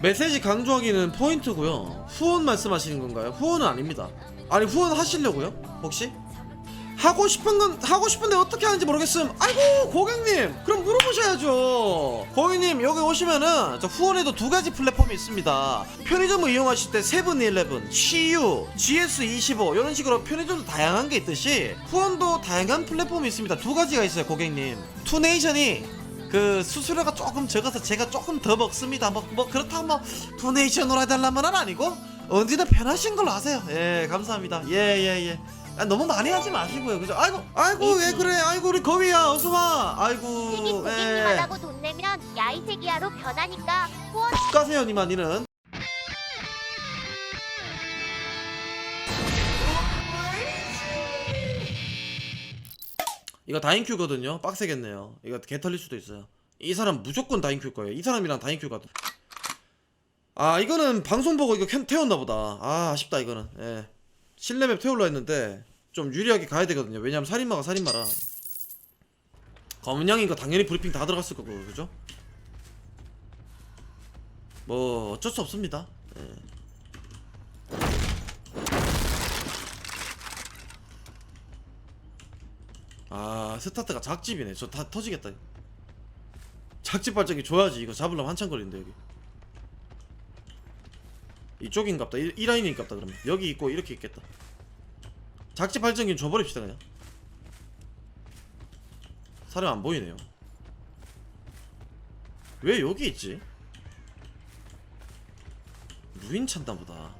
메시지 강조하기는 포인트고요. 후원 말씀하시는 건가요? 후원은 아닙니다. 아니 후원 하시려고요? 혹시? 하고 싶은 건 하고 싶은데 어떻게 하는지 모르겠음. 아이고 고객님, 그럼 물어보셔야죠. 고객님 여기 오시면은 저 후원에도 두 가지 플랫폼이 있습니다. 편의점을 이용하실 때 세븐일레븐, CU, GS25 이런 식으로 편의점도 다양한 게 있듯이 후원도 다양한 플랫폼이 있습니다. 두 가지가 있어요, 고객님. 투네이션이 그 수수료가 조금 적어서 제가 조금 더 먹습니다. 뭐, 뭐 그렇다고 뭐 도네이션으로 해달라면 은 아니고 언제든 편하신 걸로 하세요. 예, 감사합니다. 예, 예, 예. 아, 너무 많이 하지 마시고요. 그죠? 아이고, 아이고 왜 그래? 아이고 우리 거위야, 어서 와. 아이고, 고객님 예. 안 하고 돈 내면 야이세기야로 변하니까 후원 가세요, 니만 니는. 이거 다인큐거든요. 빡세겠네요. 이거 개 털릴 수도 있어요. 이 사람 무조건 다인큐 거예요. 이 사람이랑 다인큐가. 아 이거는 방송 보고 이거 캔- 태웠나 보다. 아 아쉽다 이거는. 예. 실내맵 태울라 했는데 좀 유리하게 가야 되거든요. 왜냐면 살인마가 살인마라. 검은 양인 거 당연히 브리핑 다 들어갔을 거고 그죠? 뭐 어쩔 수 없습니다. 예. 아 스타트가 작집이네. 저 다 터지겠다. 작집 발전기 줘야지. 이거 잡으려면 한참 걸린다 여기. 이쪽인갑다. 이, 이 라인인갑다 그러면 여기 있고 이렇게 있겠다. 작집 발전기는 줘버립시다 그냥. 사람 안 보이네요. 왜 여기 있지? 루인 찾나 보다.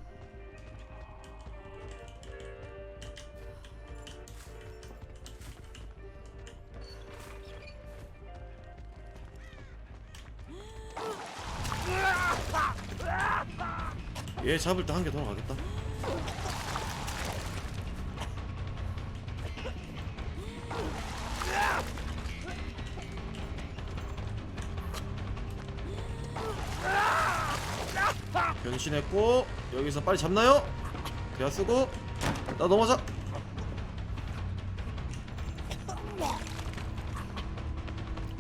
얘 잡을 때 한 개 돌아가겠다. 변신했고 여기서 빨리 잡나요? 대야 쓰고 나 넘어져.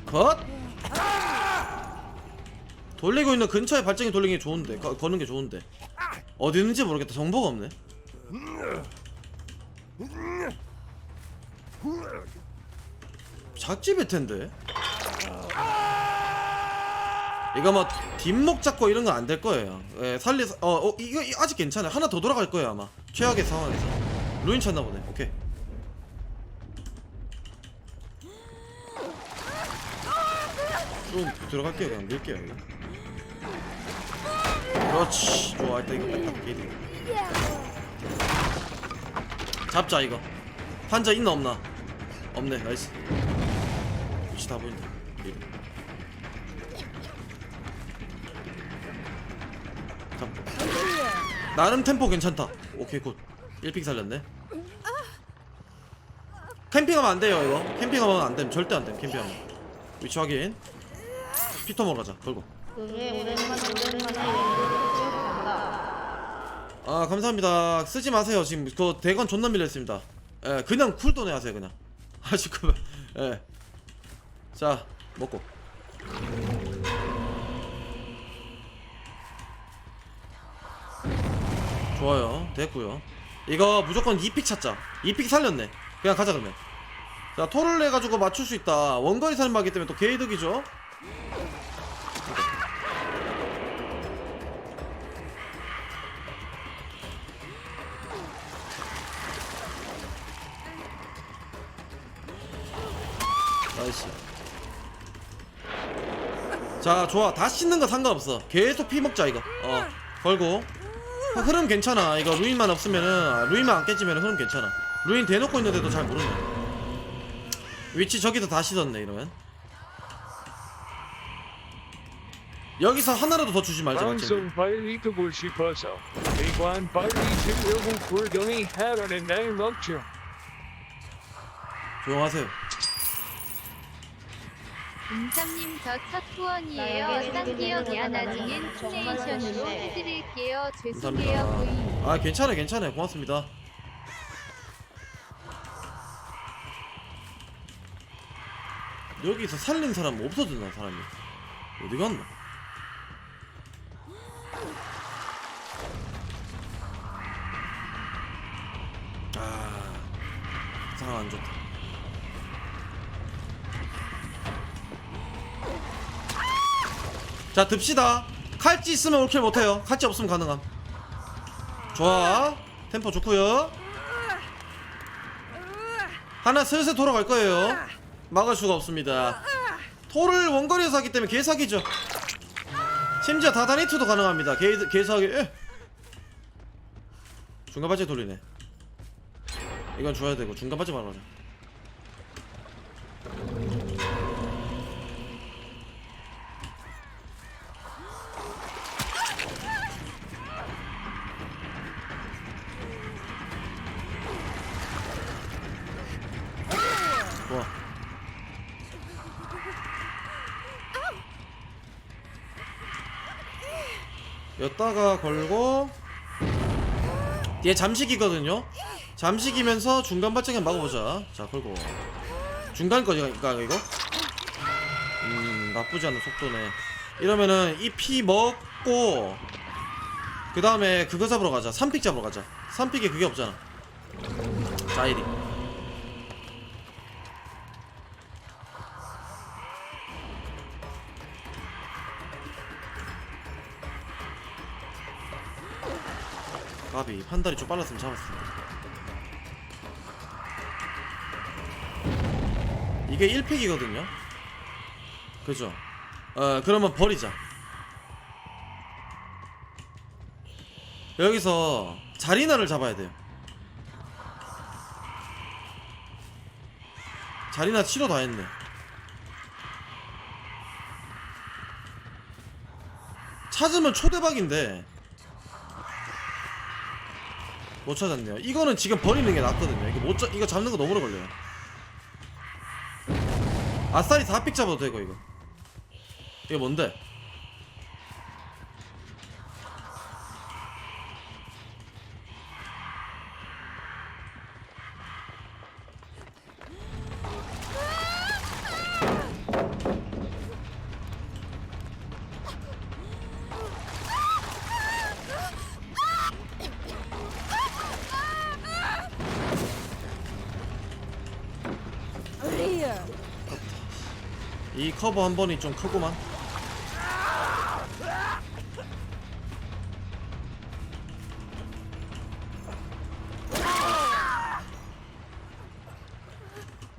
컷. 돌리고 있는 근처에 발전기 돌리는 게 좋은데 거, 거는 게 좋은데. 어디 있는지 모르겠다. 정보가 없네. 작집일 텐데. 이거 뭐 뒷목 잡고 이런 건 안 될 거예요. 예, 살리 어, 어 이거 이- 아직 괜찮아요. 하나 더 돌아갈 거예요 아마. 최악의 상황에서. 루인 찾나 보네. 오케이. 좀 들어갈게요. 그냥 밀게요 이거. 그렇지. 좋아 일단 이거 게이드 잡자 이거. 환자 있나 없나? 없네 나이스. 위치 다 보인다. 게이드 잡고 나름 템포 괜찮다. 오케이 굿. 1픽 살렸네. 캠핑하면 안 돼요 이거. 캠핑하면 안 됨. 절대 안 됨 캠핑하면. 위치 확인. 피터 먹으러 가자 걸고. 오랜만에 오랜만에. 아 감사합니다. 쓰지 마세요. 지금 그 대건 존나 밀렸습니다. 예 그냥 쿨돈에 하세요 그냥. 하시고 예자 먹고. 좋아요. 됐고요. 이거 무조건 2픽 찾자. 2픽 살렸네. 그냥 가자 그러면. 자 토를 내가지고 맞출 수 있다. 원거리 살인마기 때문에 또 개이득이죠 나이스 자 좋아. 다 씻는 거 상관없어. 계속 피 먹자 이거. 어 걸고. 어, 흐름 괜찮아. 이거 루인만 없으면은 루인만 안 깨지면 흐름 괜찮아. 루인 대놓고 있는데도 잘 모르네. 위치 저기서 다 씻었네 이러면. 여기서 하나라도 더 주지 말자? 방송 빨리 끄고 싶어서 이관 빨리 들려고 굴경이 하라는 날 먹죠. 조용하세요 인삼님 저첫 후원이에요. 쌍기역이야 나중엔 투레이션으로 해드릴게요. 죄송해요 아 괜찮아 괜찮아 고맙습니다. 여기서 살린 사람 없어졌나 사람이 어디 갔나? 아 상황 안 좋다. 자 듭시다. 칼찌 있으면 올킬 못해요. 칼찌 없으면 가능함. 좋아. 템포 좋고요. 하나 슬슬 돌아갈 거예요. 막을 수가 없습니다. 토를 원거리에서 하기 때문에 개사기죠. 심지어 다다니트도 가능합니다. 개, 개사기. 에. 중간 바지 돌리네. 이건 줘야 되고 중간 바지 말아자. 여다가 걸고 얘 잠식이거든요. 잠식이면서 중간 발정에 막아보자. 자 걸고 중간 거니까 이거. 음 나쁘지 않은 속도네. 이러면은 이 피 먹고 그 다음에 그거 잡으러 가자. 3픽 잡으러 가자. 3픽에 그게 없잖아. 자이리. 까비 판단이 좀 빨랐으면 텐데 이게 1픽이거든요? 그죠? 어 그러면 버리자. 여기서 자리나를 잡아야 돼요. 자리나 치료 다 했네. 찾으면 초대박인데 못 찾았네요. 이거는 지금 버리는 게 낫거든요. 이거 못 잡, 이거 잡는 거 너무 오래 걸려요. 아싸리 4픽 잡아도 되고 이거. 이게 뭔데? 이 커버 한 번이 좀 크구만.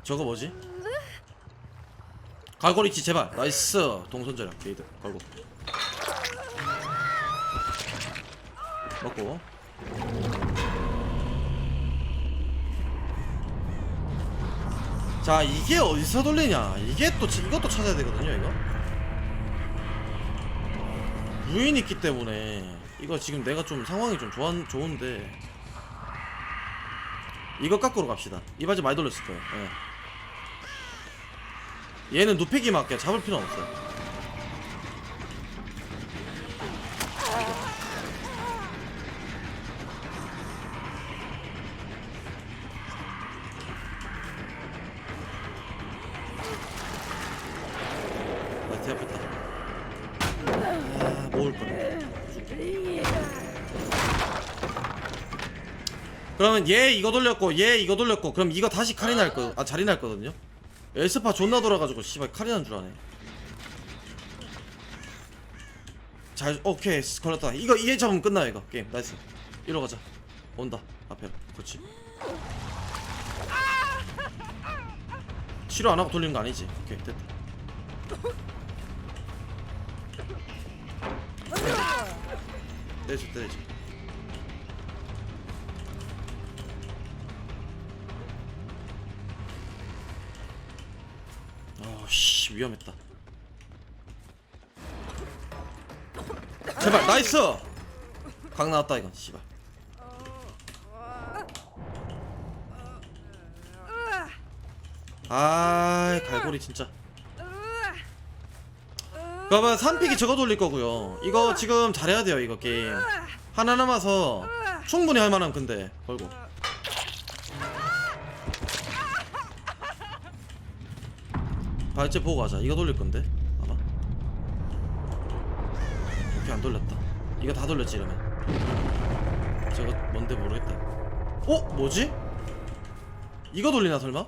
저거 뭐지? 갈고리치 제발. 나이스. 동선제랑 게이드. 걸고. 먹고 자 이게 어디서 돌리냐? 이게 또 치- 이것도 찾아야 되거든요 이거. 무인이 있기 때문에 이거 지금 내가 좀 상황이 좀 좋아, 좋은데 이거 깎으러 갑시다. 이 바지 많이 돌렸을 거예요. 예. 얘는 누패기 맞게 잡을 필요는 없어요 아 모을 거네 그러면 얘 이거 돌렸고 얘 이거 돌렸고 그럼 이거 다시 칼이 날 거, 아 자리 날 거든요. 에스파 존나 돌아가지고 씨발 난줄 아네. 잘 오케이 걸렸다. 이거 얘 잡으면 끝나 이거 게임 나이스. 이러 가자. 온다 앞에. 그렇지. 치료 안 하고 돌리는 거 아니지? 오케이 됐다. 때려줘 때려줘. 어씨 위험했다. 제발 나이스. 각 나왔다 이건 씨발. 아 갈고리 진짜. 그러면 3픽이 저거 돌릴 거고요. 이거 지금 잘해야 돼요 이거 게임. 하나 남아서 충분히 할 만한 근데 걸고. 발제 보고 가자. 이거 돌릴 건데 아마. 오케이 안 돌렸다. 이거 다 돌렸지 이러면. 저거 뭔데 모르겠다. 어 뭐지? 이거 돌리나 설마?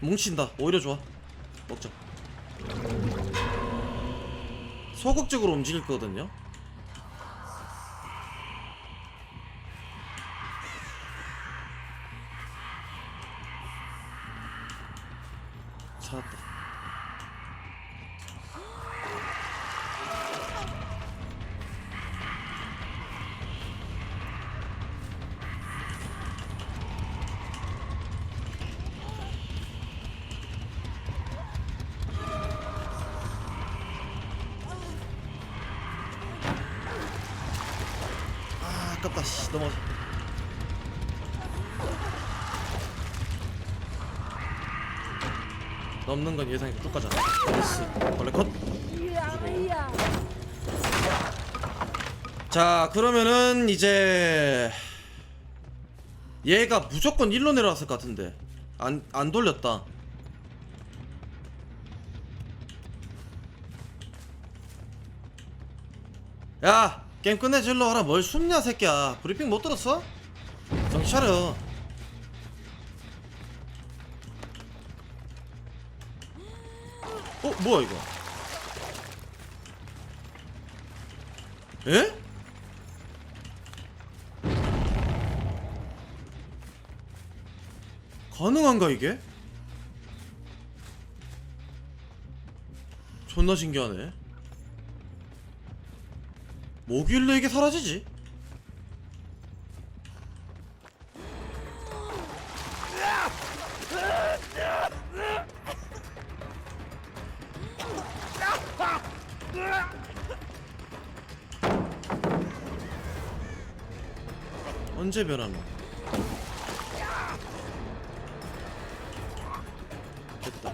뭉친다. 오히려 좋아. 먹자. 소극적으로 움직일 거거든요. 찾았다 아 아깝다 씨 넘어가 넘는 건 예상이 쭉 가자 나이스 원래 컷자 그러면은 이제 얘가 무조건 일로 내려왔을 것 같은데 안, 안 돌렸다. 야 게임 일로 와라 뭘 숨냐 새끼야 브리핑 못 들었어? 정신 차려 어 뭐야 이거 에? 가능한가 이게? 존나 신기하네 뭐길래 이게 사라지지? 언제 변하노? 됐다.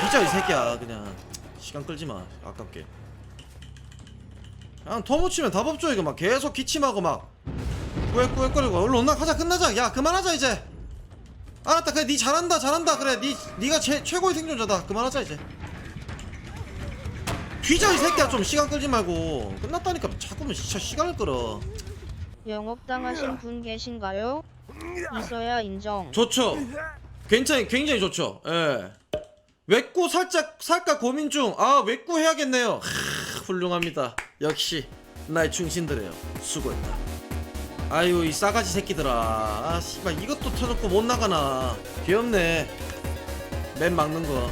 진짜 이 새끼야 그냥 시간 끌지 마 아깝게. 그냥 더 묻히면 답 없죠 이거 막. 계속 기침하고 막. 꾸역꾸역거리고. 얼른 온나 가자 끝나자. 야 그만하자 이제. 알았다 그래 니 잘한다 잘한다. 그래 니 니가 제, 최고의 생존자다. 그만하자 이제. 뒤져 이 새끼야. 좀 시간 끌지 말고. 끝났다니까 자꾸만 진짜 시간을 끌어. 영업당하신 분 계신가요? 있어야 인정. 좋죠. 굉장히 굉장히 좋죠. 예. 외꾸 살짝 살까 고민 중아 외꾸 해야겠네요. 하, 훌륭합니다. 역시 나의 충신들이에요. 수고했다. 아유 이 싸가지 새끼들아. 아 씨발 이것도 터놓고 못 나가나. 귀엽네. 맨 막는 거